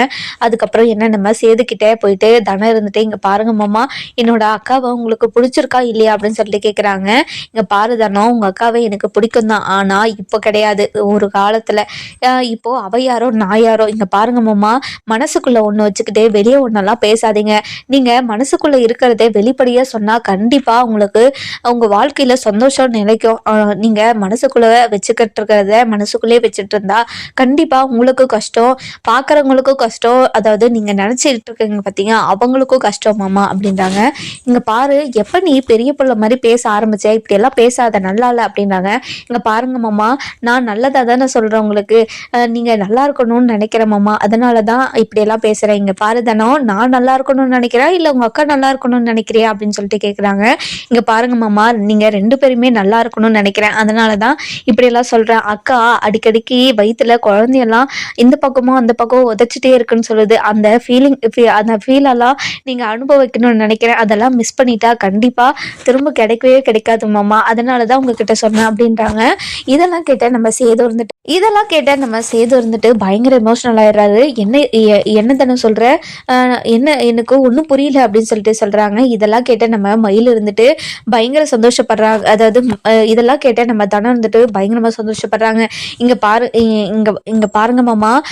அதுக்கப்புறம் என்ன நம்ம சேதுக்கிட்டே போயிட்டு தனம் இருந்துட்டு இங்கே பாருங்க மாமா என்னோட அக்காவை உங்களுக்கு பிடிச்சிருக்கா இல்லையா? அப்படின்னு சொல்லிட்டு கேட்குறாங்க இங்கே பாரு தனம் உங்கள் அக்காவை எனக்கு பிடிக்கும் தான் ஆனா இப்போ கிடையாது. ஒரு காலத்துல இப்போ அவ யாரோ நான் யாரோ? இங்க பாருங்க மாமா மனசுக்குள்ள ஒண்ணு வச்சுக்கிட்டு வெளியே ஒன்னெல்லாம் பேசாதீங்க. நீங்க மனசுக்குள்ள இருக்கிறதே வெளிப்படையா சொன்னா கண்டிப்பா உங்களுக்கு உங்க வாழ்க்கையில சந்தோஷம் நிலைக்கும் நீங்கள் நீங்க மனசுக்குள்ள வச்சுக்கிட்டு இருக்கிறத மனசுக்குள்ளே வச்சுட்டு இருந்தா கண்டிப்பா உங்களுக்கு கஷ்டம். பாக்குறவங்களுக்கும் கஷ்டம். அதாவது நீங்க நினைச்சிட்டு இருக்கீங்க பாத்தீங்க அவங்களுக்கும் கஷ்டம் மாமா அப்படின்றாங்க. இங்க பாரு எப்ப நீ பெரிய பிள்ளை மாதிரி பேச ஆரம்பிச்ச? இப்படி எல்லாம் பேசாத நல்லா இல்லை அப்படின்றாங்க. இங்க பாருங்க பாருங்க மாமா நான் நல்லதாக தானே சொல்கிறேன் உங்களுக்கு. நீங்கள் நல்லா இருக்கணும்னு நினைக்கிறேன் மாமா. அதனால தான் இப்படியெல்லாம் பேசுகிறேன் இங்கே பாரு தானோ நான் நல்லா இருக்கணும்னு நினைக்கிறேன் இல்லை உங்கள் அக்கா நல்லா இருக்கணும்னு நினைக்கிறியா? அப்படின்னு சொல்லிட்டு கேட்குறாங்க இங்கே பாருங்க மாமா நீங்கள் ரெண்டு பேருமே நல்லா இருக்கணும்னு நினைக்கிறேன். அதனால தான் இப்படியெல்லாம் சொல்கிறேன் அக்கா அடிக்கடிக்கு வயிற்றுல குழந்தையெல்லாம் இந்த பக்கமும் அந்த பக்கம் உதைச்சிட்டே இருக்குன்னு சொல்லுது. அந்த ஃபீலிங் அந்த ஃபீலெல்லாம் நீங்கள் அனுபவிக்கணும்னு நினைக்கிறேன். அதெல்லாம் மிஸ் பண்ணிட்டா கண்டிப்பாக திரும்ப கிடைக்கவே கிடைக்காது மாமா. அதனால தான் உங்ககிட்ட சொன்னேன் அப்படின்றாங்க. இதெல்லாம் கேட்டால் நம்ம சேது இருந்துட்டு இதெல்லாம் கேட்டால் நம்ம சேது இருந்துட்டு பயங்கர எமோஷனல் ஆயிடுறாரு. என்ன எ- என்ன தானே சொல்ற? ஆஹ் என்ன எனக்கு ஒன்றும் புரியல அப்படின்னு சொல்லிட்டு சொல்றாங்க. இதெல்லாம் கேட்ட நம்ம மயில் இருந்துட்டு பயங்கர சந்தோஷப்படுறாங்க. அதாவது இதெல்லாம் கேட்ட நம்ம தனம் இருந்துட்டு பயங்கரமா சந்தோஷப்படுறாங்க. இங்க பாரு இ- இங்க இங்க பாருங்க மாமா.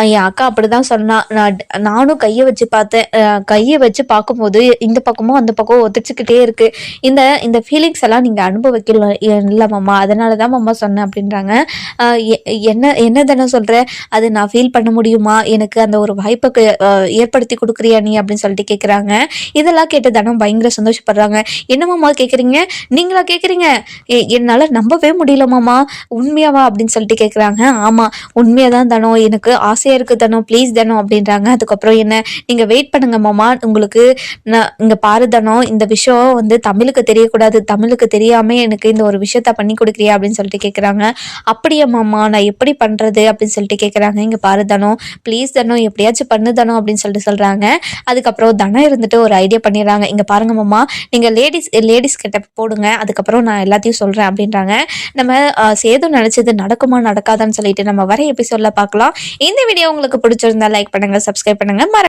என் அக்கா அப்படிதான் சொன்னா. நான் நானும் கையை வச்சு பார்த்தேன். கையை வச்சு பார்க்கும்போது இந்த பக்கமும் அந்த பக்கமும் ஒத்துச்சுக்கிட்டே இருக்கு. இந்த இந்த ஃபீலிங்ஸ் எல்லாம் நீங்க அனுபவிக்கல இல்ல மாமா. அதனால தான் மாமா சொன்னேன் அப்படின்றாங்க. எ- என்ன என்ன தானே சொல்ற? அது நான் ஃபீல் பண்ண முடியுமா? எனக்கு அந்த ஒரு வாய்ப்புக்கு ஏற்படுத்தி கொடுக்குறியா நீ அப்படின்னு சொல்லிட்டு கேட்குறாங்க இதெல்லாம் கேட்டு தனம் பயங்கர சந்தோஷப்படுறாங்க. என்ன மாமா கேட்குறீங்க நீங்களா கேட்குறீங்க என்னால் நம்பவே முடியல மாமா. உண்மையாவா அப்படின்னு சொல்லிட்டு கேட்குறாங்க ஆமாம் உண்மையாக தான் தனம். எனக்கு ஆசையாக இருக்குது தனம். ப்ளீஸ் தனம் அப்படின்றாங்க. அதுக்கப்புறம் என்ன? நீங்கள் வெயிட் பண்ணுங்க மாமா. உங்களுக்கு நான் இங்கே பாரு தனம். இந்த விஷயம் வந்து தமிழுக்கு தெரியக்கூடாது. தமிழுக்கு தெரியாமல் எனக்கு இந்த ஒரு விஷயத்த பண்ணி கொடுக்குறியா அப்படின்னு சொல்லிட்டு கேட்குறாங்க அப்படியா மாமா நான் எப்படி பண்ணுறது அப்படின்னு சொல்லிட்டு கேட்குறாங்க இங்கே பாரு தனம் ப்ளீஸ் தனம் எப்படியாச்சும் பண்ணு தனம் அப்படின்னு சொல்லிட்டு சொல்கிறாங்க அதுக்கப்புறம் தனம் இருந்துட்டு ஒரு ஐடியா பண்ணிடுறாங்க. இங்கே பாருங்க மாமா நீங்கள் லேடிஸ் லேடிஸ் கிட்ட போடுங்க. அதுக்கப்புறம் நான் எல்லாத்தையும் சொல்கிறேன் அப்படின்றாங்க. நம்ம சேதம் சேது நினச்சது நடக்குமா நடக்காதான்னு சொல்லிட்டு நம்ம வர எபிசோடில் பார்க்கலாம். இந்த வீடியோ உங்களுக்கு பிடிச்சிருந்தா லைக் பண்ணுங்கள் சப்ஸ்கிரைப் பண்ணுங்கள் மற